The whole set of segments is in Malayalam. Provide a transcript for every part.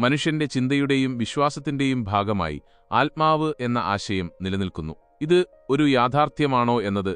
മനുഷ്യന്റെ ചിന്തയുടെയും വിശ്വാസത്തിന്റെയും ഭാഗമായി ആത്മാവ് എന്ന ആശയം നിലനിൽക്കുന്നു. ഇത് ഒരു യാഥാർത്ഥ്യമാണോ എന്നത്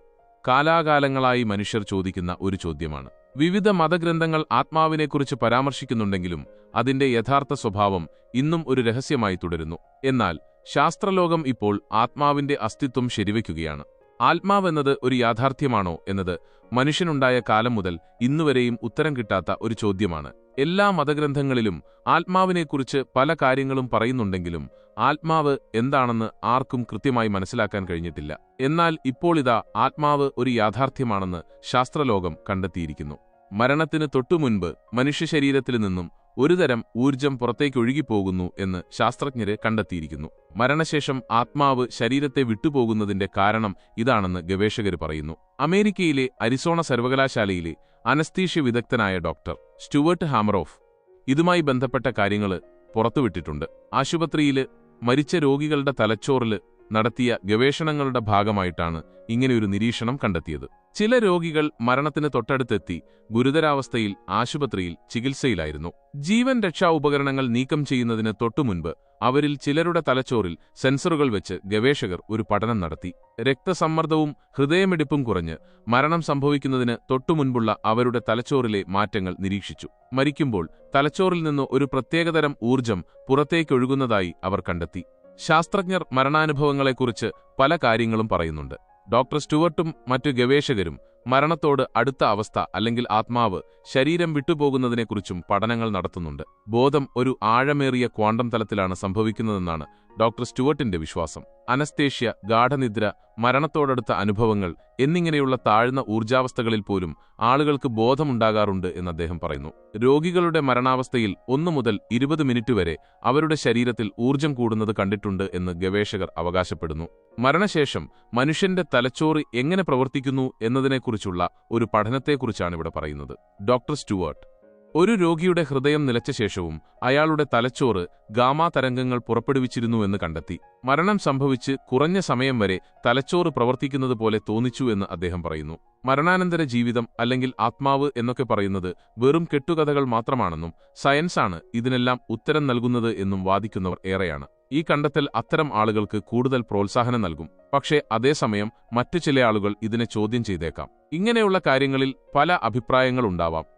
കാലാകാലങ്ങളായി മനുഷ്യർ ചോദിക്കുന്ന ഒരു ചോദ്യമാണ്. വിവിധ മതഗ്രന്ഥങ്ങൾ ആത്മാവിനെക്കുറിച്ച് പരാമർശിക്കുന്നുണ്ടെങ്കിലും അതിന്റെ യഥാർത്ഥ സ്വഭാവം ഇന്നും ഒരു രഹസ്യമായി തുടരുന്നു. എന്നാൽ ശാസ്ത്രലോകം ഇപ്പോൾ ആത്മാവിന്റെ അസ്തിത്വം ശരിവയ്ക്കുകയാണ്. ആത്മാവെന്നത് ഒരു യാഥാർത്ഥ്യമാണോ എന്നത് മനുഷ്യനുണ്ടായ കാലം മുതൽ ഇന്നുവരെയും ഉത്തരം കിട്ടാത്ത ഒരു ചോദ്യമാണ്. എല്ലാ മതഗ്രന്ഥങ്ങളിലും ആത്മാവിനെക്കുറിച്ച് പല കാര്യങ്ങളും പറയുന്നുണ്ടെങ്കിലും ആത്മാവ് എന്താണെന്ന് ആർക്കും കൃത്യമായി മനസ്സിലാക്കാൻ കഴിഞ്ഞിട്ടില്ല. എന്നാൽ ഇപ്പോൾ ഇതാ ആത്മാവ് ഒരു യാഥാർത്ഥ്യമാണെന്ന് ശാസ്ത്രലോകം കണ്ടെത്തിയിരിക്കുന്നു. മരണത്തിന് തൊട്ടുമുൻപ് മനുഷ്യശരീരത്തിൽ നിന്നും ഒരുതരം ഊർജം പുറത്തേക്കൊഴുകിപ്പോകുന്നു എന്ന് ശാസ്ത്രജ്ഞര് കണ്ടെത്തിയിരിക്കുന്നു. മരണശേഷം ആത്മാവ് ശരീരത്തെ വിട്ടുപോകുന്നതിന്റെ കാരണം ഇതാണെന്ന് ഗവേഷകർ പറയുന്നു. അമേരിക്കയിലെ അരിസോണ സർവകലാശാലയിലെ അനസ്തീഷ്യ വിദഗ്ധനായ ഡോക്ടർ സ്റ്റുവർട്ട് ഹാമറോഫ് ഇതുമായി ബന്ധപ്പെട്ട കാര്യങ്ങൾ പുറത്തുവിട്ടിട്ടുണ്ട്. ആശുപത്രിയിൽ മരിച്ച രോഗികളുടെ തലച്ചോറിൽ നടത്തിയ ഗവേഷണങ്ങളുടെ ഭാഗമായിട്ടാണ് ഇങ്ങനെയൊരു നിരീക്ഷണം കണ്ടെത്തിയത്. ചില രോഗികൾ മരണത്തിന് തൊട്ടടുത്തെത്തി ഗുരുതരാവസ്ഥയിൽ ആശുപത്രിയിൽ ചികിത്സയിലായിരുന്നു. ജീവൻ രക്ഷാ ഉപകരണങ്ങൾ നീക്കം ചെയ്യുന്നതിന് തൊട്ടുമുൻപ് അവരിൽ ചിലരുടെ തലച്ചോറിൽ സെൻസറുകൾ വെച്ച് ഗവേഷകർ ഒരു പഠനം നടത്തി. രക്തസമ്മർദ്ദവും ഹൃദയമിടിപ്പും കുറഞ്ഞ് മരണം സംഭവിക്കുന്നതിന് തൊട്ടുമുൻപുള്ള അവരുടെ തലച്ചോറിലെ മാറ്റങ്ങൾ നിരീക്ഷിച്ചു. മരിക്കുമ്പോൾ തലച്ചോറിൽ നിന്ന് ഒരു പ്രത്യേകതരം ഊർജം പുറത്തേക്കൊഴുകുന്നതായി അവർ കണ്ടെത്തി. ശാസ്ത്രജ്ഞർ മരണാനുഭവങ്ങളെക്കുറിച്ച് പല കാര്യങ്ങളും പറയുന്നുണ്ട്. ഡോക്ടർ സ്റ്റുവർട്ടും മറ്റു ഗവേഷകരും മരണത്തോട് അടുത്ത അവസ്ഥ അല്ലെങ്കിൽ ആത്മാവ് ശരീരം വിട്ടുപോകുന്നതിനെക്കുറിച്ചും പഠനങ്ങൾ നടത്തുന്നുണ്ട്. ബോധം ഒരു ആഴമേറിയ ക്വാണ്ടം തലത്തിലാണ് സംഭവിക്കുന്നതെന്നാണ് ഡോക്ടർ സ്റ്റുവർട്ടിന്റെ വിശ്വാസം. അനസ്തേഷ്യ ഗാഠനിദ്ര മരണത്തോടടുത്ത അനുഭവങ്ങൾ എന്നിങ്ങനെയുള്ള താഴ്ന്ന ഊർജാവസ്ഥകളിൽ പോലും ആളുകൾക്ക് ബോധമുണ്ടാകാറുണ്ട് എന്ന് അദ്ദേഹം പറയുന്നു. രോഗികളുടെ മരണാവസ്ഥയിൽ ഒന്നു മുതൽ ഇരുപത് മിനിറ്റ് വരെ അവരുടെ ശരീരത്തിൽ ഊർജം കൂടുന്നത് കണ്ടിട്ടുണ്ട് എന്ന് ഗവേഷകർ അവകാശപ്പെടുന്നു. മരണശേഷം മനുഷ്യന്റെ തലച്ചോറ് എങ്ങനെ പ്രവർത്തിക്കുന്നു എന്നതിനെക്കുറിച്ചുള്ള ഒരു പഠനത്തെക്കുറിച്ചാണ് ഇവിടെ പറയുന്നത്. Doctor Stuart. ഒരു രോഗിയുടെ ഹൃദയം നിലച്ച ശേഷവും അയാളുടെ തലച്ചോറ് ഗാമാ തരംഗങ്ങൾ പുറപ്പെടുവിച്ചിരുന്നുവെന്ന് കണ്ടെത്തി. മരണം സംഭവിച്ച് കുറഞ്ഞ സമയം വരെ തലച്ചോറ് പ്രവർത്തിക്കുന്നത് പോലെ തോന്നിച്ചു എന്ന് അദ്ദേഹം പറയുന്നു. മരണാനന്തര ജീവിതം അല്ലെങ്കിൽ ആത്മാവ് എന്നൊക്കെ പറയുന്നത് വെറും കെട്ടുകഥകൾ മാത്രമാണെന്നും സയൻസാണ് ഇതിനെല്ലാം ഉത്തരം നൽകുന്നത് എന്നും വാദിക്കുന്നവർ ഏറെയാണ്. ഈ കണ്ടെത്തൽ അത്തരം ആളുകൾക്ക് കൂടുതൽ പ്രോത്സാഹനം നൽകും. പക്ഷേ അതേസമയം മറ്റു ചില ആളുകൾ ഇതിനെ ചോദ്യം ചെയ്തേക്കാം. ഇങ്ങനെയുള്ള കാര്യങ്ങളിൽ പല അഭിപ്രായങ്ങളുണ്ടാവാം